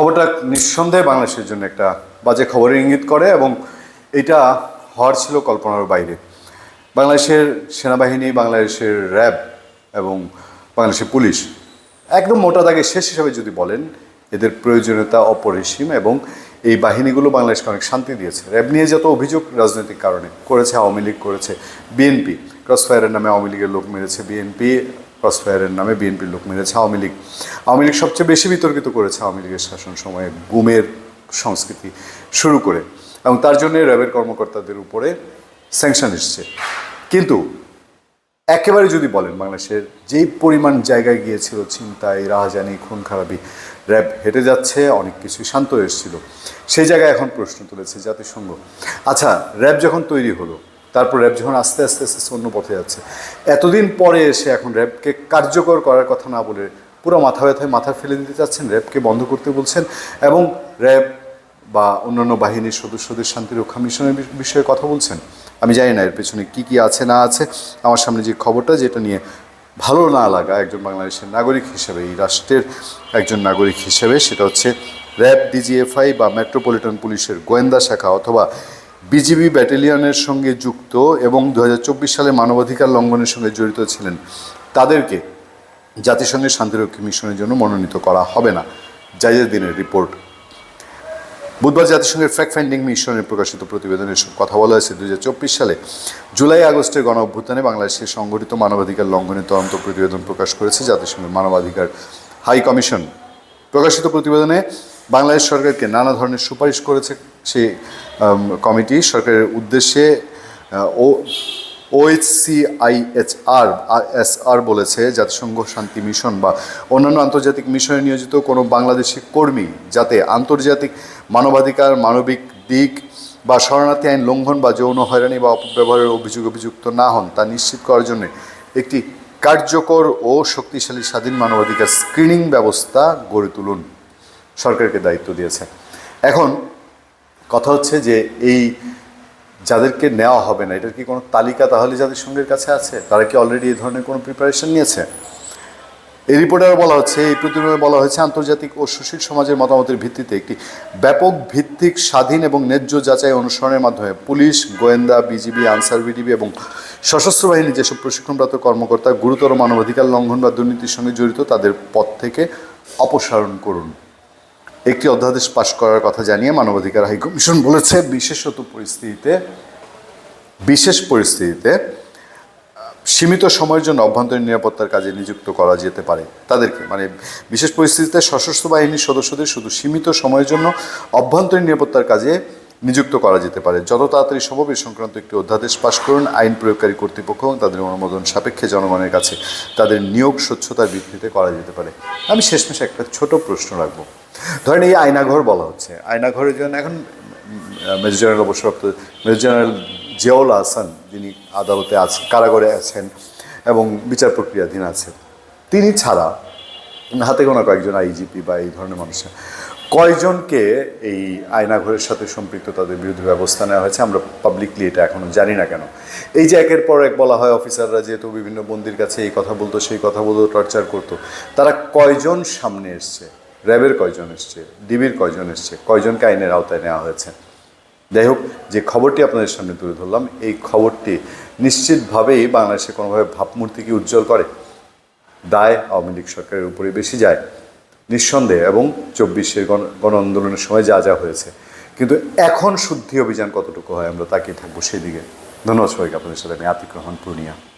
খবরটা নিঃসন্দেহে বাংলাদেশের জন্য একটা বাজে খবরের ইঙ্গিত করে এবং এটা হওয়ার ছিল কল্পনার বাইরে। বাংলাদেশের সেনাবাহিনী, বাংলাদেশের র্যাব এবং বাংলাদেশের পুলিশ একদম মোটা দাগে শেষ হিসাবে যদি বলেন, এদের প্রয়োজনীয়তা অপরিসীম এবং এই বাহিনীগুলো বাংলাদেশকে অনেক শান্তি দিয়েছে। র্যাব নিয়ে যত অভিযোগ রাজনৈতিক কারণে করেছে, আওয়ামী লীগ করেছে, বিএনপি ক্রসফায়ারের নামে আওয়ামী লীগের লোক মেরেছে, বিএনপি ক্রসফায়ারের নামে বিএনপির লোক মেরেছে আওয়ামী লীগ। আওয়ামী লীগ সবচেয়ে বেশি বিতর্কিত করেছে আওয়ামী লীগের শাসন সময়ে গুমের সংস্কৃতি শুরু করে এবং তার জন্য র্যাবের কর্মকর্তাদের উপরে স্যাংশন এসছে। কিন্তু একেবারে যদি বলেন বাংলাদেশের যেই পরিমাণ জায়গায় গিয়েছিল ছিনতাই, রাহাজানি খুন খারাপি র্যাব হেঁটে যাচ্ছে, অনেক কিছুই শান্ত এসেছিল। সেই জায়গায় এখন প্রশ্ন তুলেছে জাতিসংঘ। আচ্ছা র্যাব যখন তৈরি হলো তারপর র্যাব যখন আস্তে আস্তে আস্তে অন্য পথে যাচ্ছে। এতদিন পরে এসে এখন র্যাবকে কার্যকর করার কথা না বলে পুরো মাথা ব্যথায় মাথা ফেলে দিতে চাচ্ছেন র্যাবকে বন্ধ করতে বলছেন এবং র্যাব বা অন্যান্য বাহিনীর সদস্যদের শান্তিরক্ষা মিশনের বি- বিষয়ে কথা বলছেন। আমি জানি না এর পেছনে কী কী আছে, না আছে। আমার সামনে যে খবরটা, যেটা নিয়ে ভালো না লাগা একজন বাংলাদেশের নাগরিক হিসেবে, এই রাষ্ট্রের একজন নাগরিক হিসেবে, সেটা হচ্ছে র্যাব ডিজিএফআই বা মেট্রোপলিটন পুলিশের গোয়েন্দা শাখা অথবা বিজিবি ব্যাটালিয়নের সঙ্গে যুক্ত এবং দু হাজার চব্বিশ সালে মানবাধিকার লঙ্ঘনের সঙ্গে জড়িত ছিলেন। তাদেরকে জাতিসংঘের শান্তিরক্ষী মিশনের জন্য মনোনীত করা হবে না। জাইজের দিনের রিপোর্ট। বুধবার জাতিসংঘের ফ্যাক্ট ফাইন্ডিং মিশনের প্রকাশিত প্রতিবেদনে এসব কথা বলা হয়েছে। দু হাজার চব্বিশ সালে জুলাই আগস্টের গণ অভ্যুত্থানে বাংলাদেশে সংগঠিত মানবাধিকার লঙ্ঘনের তদন্ত প্রতিবেদন প্রকাশ করেছে জাতিসংঘের মানবাধিকার হাই কমিশন। প্রকাশিত প্রতিবেদনে বাংলাদেশ সরকারকে নানা ধরনের সুপারিশ করেছে। সেই কমিটি সরকারের উদ্দেশ্যে ও, ওএইচসিআইএচআর এসআর বলেছে, জাতিসংঘ শান্তি মিশন বা অন্যান্য আন্তর্জাতিক মিশনে নিয়োজিত কোনো বাংলাদেশি কর্মী যাতে আন্তর্জাতিক মানবাধিকার, মানবিক দিক বা শরণার্থী আইন লঙ্ঘন বা যৌন হয়রানি বা অপব্যবহারের অভিযোগ অভিযুক্ত না হন, তা নিশ্চিত করার জন্য একটি কার্যকর ও শক্তিশালী স্বাধীন মানবাধিকার স্ক্রিনিং ব্যবস্থা গড়ে তুলুন। সরকারকে দায়িত্ব দিয়েছে। এখন কথা হচ্ছে যে এই যাদেরকে নেওয়া হবে না, এটার কি কোনো তালিকা তাহলে জাতিসংঘের কাছে আছে? তারা কি অলরেডি এই ধরনের কোনো প্রিপারেশন নিয়েছে? এই রিপোর্টে বলা হচ্ছে, এই প্রতিবেদনে বলা হয়েছে, আন্তর্জাতিক ও সুশীল সমাজের মতামতের ভিত্তিতে একটি ব্যাপক ভিত্তিক স্বাধীন এবং ন্যায্য যাচাই অনুসরণের মাধ্যমে পুলিশ, গোয়েন্দা, বিজিবি, আনসার বিডিবি এবং সশস্ত্র বাহিনী যেসব প্রশিক্ষণপ্রাপ্ত কর্মকর্তা গুরুতর মানবাধিকার লঙ্ঘন বা দুর্নীতির সঙ্গে জড়িত, তাদের পদ থেকে অপসারণ করুন। একটি অধ্যাদেশ পাশ করার কথা জানিয়ে মানবাধিকার হাইকমিশন বলেছে, বিশেষত পরিস্থিতিতে, বিশেষ পরিস্থিতিতে, সীমিত সময়ের জন্য অভ্যন্তরীণ নিরাপত্তার কাজে নিযুক্ত করা যেতে পারে তাদেরকে। মানে বিশেষ পরিস্থিতিতে সশস্ত্র বাহিনীর সদস্যদের শুধু সীমিত সময়ের জন্য অভ্যন্তরীণ নিরাপত্তার কাজে নিযুক্ত করা যেতে পারে। যত তাড়াতাড়ি সম্ভব এ সংক্রান্ত একটি অধ্যাদেশ পাশ করুন। আইন প্রয়োগকারী কর্তৃপক্ষ এবং তাদের অনুমোদন সাপেক্ষে জনগণের কাছে তাদের নিয়োগ স্বচ্ছতার ভিত্তিতে করা যেতে পারে। আমি শেষমেশ একটা ছোট প্রশ্ন রাখব। ধরেন এই আয়নাঘর বলা হচ্ছে। আয়নাঘরের জন্য এখন মেজর জেনারেল অবসরপ্রাপ্ত, মেজর জেনারেল জিয়াউল আহসান যিনি আদালতে আছেন কারাগারে আছেন এবং বিচার প্রক্রিয়াধীন আছেন, তিনি ছাড়া হাতে গোনা কয়েকজন আইজিপি বা এই ধরনের মানুষ কয়জনকে এই আয়নাঘরের সাথে সম্পৃক্ত তাদের বিরুদ্ধে ব্যবস্থা নেওয়া হয়েছে? আমরা পাবলিকলি এটা এখনও জানি না কেন। এই যে একের পর এক বলা হয় অফিসাররা যেহেতু বিভিন্ন বন্দির কাছে এই কথা বলতো, সেই কথা বলতো টর্চার করতো, তারা কয়জন সামনে এসছে? র্যাবের কয়জন এসছে? ডিবির কয়জন এসছে? কয়জনকে আইনের আওতায় নেওয়া হয়েছে? যাই হোক, যে খবরটি আপনাদের সামনে তুলে ধরলাম, এই খবরটি নিশ্চিতভাবেই বাংলাদেশে কোনোভাবে ভাবমূর্তিকে উজ্জ্বল করে। দায় আওয়ামী লীগ সরকারের উপরে বেশি যায়। নিঃসন্দেহে, এবং চব্বিশের গণ গণ আন্দোলনের সময় যা যা হয়েছে। কিন্তু এখন শুদ্ধি অভিযান কতটুকু হয় আমরা তাকিয়ে থাকব সেদিকে। ধন্যবাদ সবাইকে আপনাদের সাথে, আমি আতিক রহমান, পূর্ণিয়া।